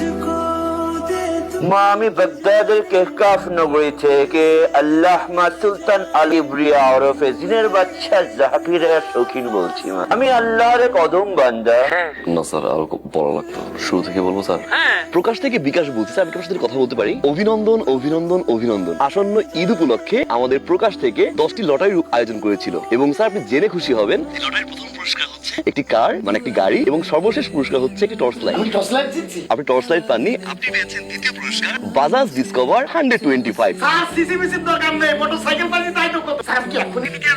to go. আমি বাগদাদের কেহকাফ নগরী থেকে আল্লাহমা সুলতান আলী ব্রিয়া ওরফে জিনের বাচ্চা জাহাকিরের শৌখিন বলছি মা। আমি আল্লাহর এক অদম বান্দা। না স্যার আরও বড় লাগতো শুরু থেকে বলব স্যার। প্রকাশ থেকে বিকাশ বলছি। আমি আপনার সাথে কথা বলতে পারি। অভিনন্দন অভিনন্দন অভিনন্দন। আসন্ন ঈদ উপলক্ষে আমাদের প্রকাশ থেকে দশটি লটারির আয়োজন করেছিল। এবং স্যার আপনি জেনে খুশি হবেন লটারির প্রথম পুরস্কার হচ্ছে একটি কার মানে একটি গাড়ি এবং সর্বশেষ পুরস্কার হচ্ছে একটি টর্চ লাইট। আপনি টর্চ লাইট পাননি আপনি পেয়েছেন দ্বিতীয় পুরস্কার। Bajaj discover hundred twenty five.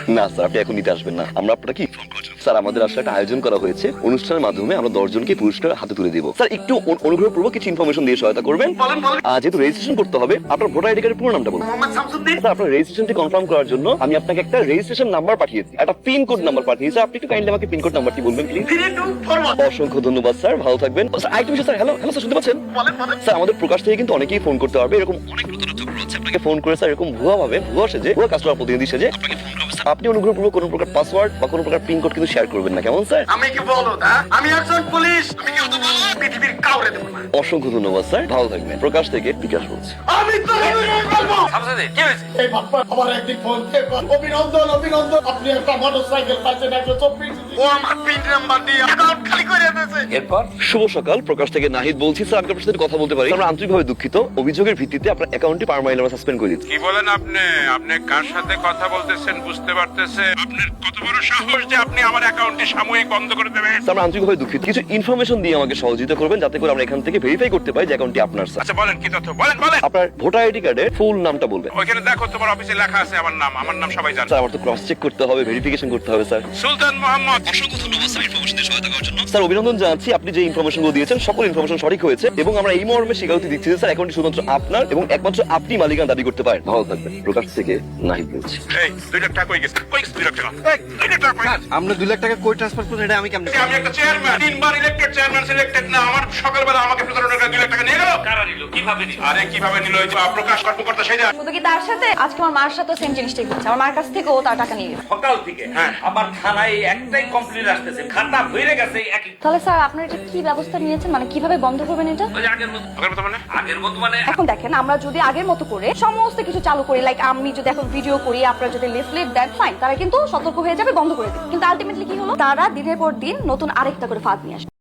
না স্যার আপনি এখন নিতে আসবেন না। আমরা করার জন্য- স্যার আমাদের আসলে একটা আয়োজন করা হয়েছে। অনুষ্ঠানের মাধ্যমে আমরা দশজনকে পুরস্কার হাতে তুলে দিব। স্যার একটু অনু- অনুগ্রহপূর্বক কিছু ইনফরমেশন দিয়ে সহায়তা করবেন। যেহেতু রেজিস্ট্রেশন করতে হবে আপনার ভোটার আইডি কার্ডের পুরো নামটা বলুন। স্যার আপনার রেজিস্ট্রেশনটি কনফার্ম করার জন্য আমি আপনাকে একটা রেজিস্ট্রেশন নাম্বার পাঠিয়েছি একটা পিন কোড নাম্বার পাঠিয়েছি আপনি একটু কাইন্ডলি আমাকে পিন কোড নাম্বারটি বলবেন প্লিজ অসংখ্য ধন্যবাদ স্যার। ভালো থাকবেন। স্যার আরেকটা বিষয় স্যার হ্যালো হ্যালো স্যার শুনতে পাচ্ছেন? স্যার আমাদের প্রকাশ থেকে কিন্তু অনেকেই ফোন করতে পারবে। এরকম অনেক নতুন চক্র আছে আপনাকে ফোন করে স্যার এরকম ভুয়া ভাবে ভুয়া সেজে ভুয়া কাস্টমার প্রতিনিধি সেজে আপনাকে ফোন করবে স্যার। আপনি অনুগ্রহপূর্বক কোনো প্রকার পাসওয়ার্ড বা কোনো প্রকার পিন কোড কিন্তু শেয়ার করবেন না। কেমন স্যার আমি কি বলো আমি একজন পুলিশ। আমি কি অত বলো পৃথিবীর কাউরে দেব না? অসংখ্য ধন্যবাদ স্যার ভালো থাকবেন। প্রকাশ থেকে বিকাশ বলছি। আমি তো বলব কি হয়েছে? এই বাপ্পা আমার একদিন ফোন অভিনন্দন অভিনন্দন। আপনি একটা মোটরসাইকেল পাচ্ছেন একটা চব্বিশ ও আমার পিন নাম্বার দিয়ে। অ্যাকাউন্ট খালি এরপর শুভ সকাল প্রকাশ থেকে নাহিদ বলছি স্যার আমি আপনার সাথে কথা বলতে পারি। আমরা আন্তরিকভাবে দুঃখিত। অভিযোগের ভিত্তিতে আপনার অ্যাকাউন্টটি পারমানেন্ট আমরা সাসপেন্ড করে দিচ্ছি। কি বলেন আপনি? আপনি কার সাথে কথা বলতেছেন বুঝতে পারতেছেন? আপনার কত বড় সাহস যে আপনি আমার অ্যাকাউন্টে সাময়িক বন্ধ করে দেবেন? স্যার, আমরা আন্তরিকভাবে দুঃখিত। কিছু ইনফরমেশন দিয়ে আমাকে সহযোগিতা করবেন যাতে করে আমরা এখান থেকে ভেরিফাই করতে পারি যে অ্যাকাউন্টটি আপনার স্যার। আচ্ছা বলেন কি তথ্য? বলেন বলেন! আপনার ভোটার আইডি কার্ডের ফুল নামটা বলবেন। ওইখানে দেখো তোমার অফিসে লেখা আছে আমার নাম। আমার নাম সবাই জানে। স্যার আমার তো ক্রস চেক করতে হবে ভেরিফিকেশন করতে হবে স্যার। সুলতান মোহাম্মদ। অসংখ্য ধন্যবাদ স্যার ইনফরমেশন দিয়ে সহায়তা করার জন্য। স্যার অভিনন্দন জানাচ্ছি। আপনি যে ইনফরমেশনগুলো দিয়েছেন সকল ইনফরমেশন সঠিক হয়েছে এবং আমরা এই মর্মে স্বীকারোক্তি দিচ্ছি যে স্যার অ্যাকাউন্টটি শুধুমাত্র আপনার এবং একমাত্র আপনি মালিকানা দাবি করতে পারেন? ভালো থাকবেন। প্রকাশ থেকে নাহিদ বলছি। এই দুই লাখ টাকা কই গেছে? কই গেছে দুই লাখ টাকা? এই, দুই লাখ টাকা আমরা দুই লাখ টাকা কই ট্রান্সফার করলেন এটা আমি কেমন আমি একটা চেয়ারম্যান তিনবার ইলেক্টেড চেয়ারম্যান সিলেক্টেড না আমার সকালবেলা আমাকে প্রতারণা করে দুই লাখ টাকা নিয়ে গেল কারা নিল কীভাবে নিল আরে কীভাবে নিল ওই যে প্রকাশ কর্মকর্তা সেটা? শুধু কি তার সাথে? আজকে আমার মার সাথে সেম জিনিসটাই করছে আমার মার কাছ থেকে ও তার টাকা নিয়ে গেছে। সকাল থেকে হ্যাঁ আমার থানায় একটাই কমপ্লেন আসতেছে। খাতা ভরে গেছে একই। তাহলে স্যার আপনার এটা কি ব্যবস্থা নিয়েছেন? মানে কীভাবে বন্ধ করবেন এটা? ওই আগের মতো আগের মতো মানে? আগের মতো মানে এখন দেখেন আমরা যদি আগের মতো করে সমস্ত কিছু চালু করি লাইক আমি যদি এখন ভিডিও করি আপনারা যদি লিফলেট দেন ফাইন তারা কিন্তু সতর্ক হয়ে যাবে বন্ধ করে দেবে। কিন্তু আলটিমেটলি কি হলো? তারা দিনের পর দিন নতুন আরেকটা করে ফাঁদ নিয়ে আসবে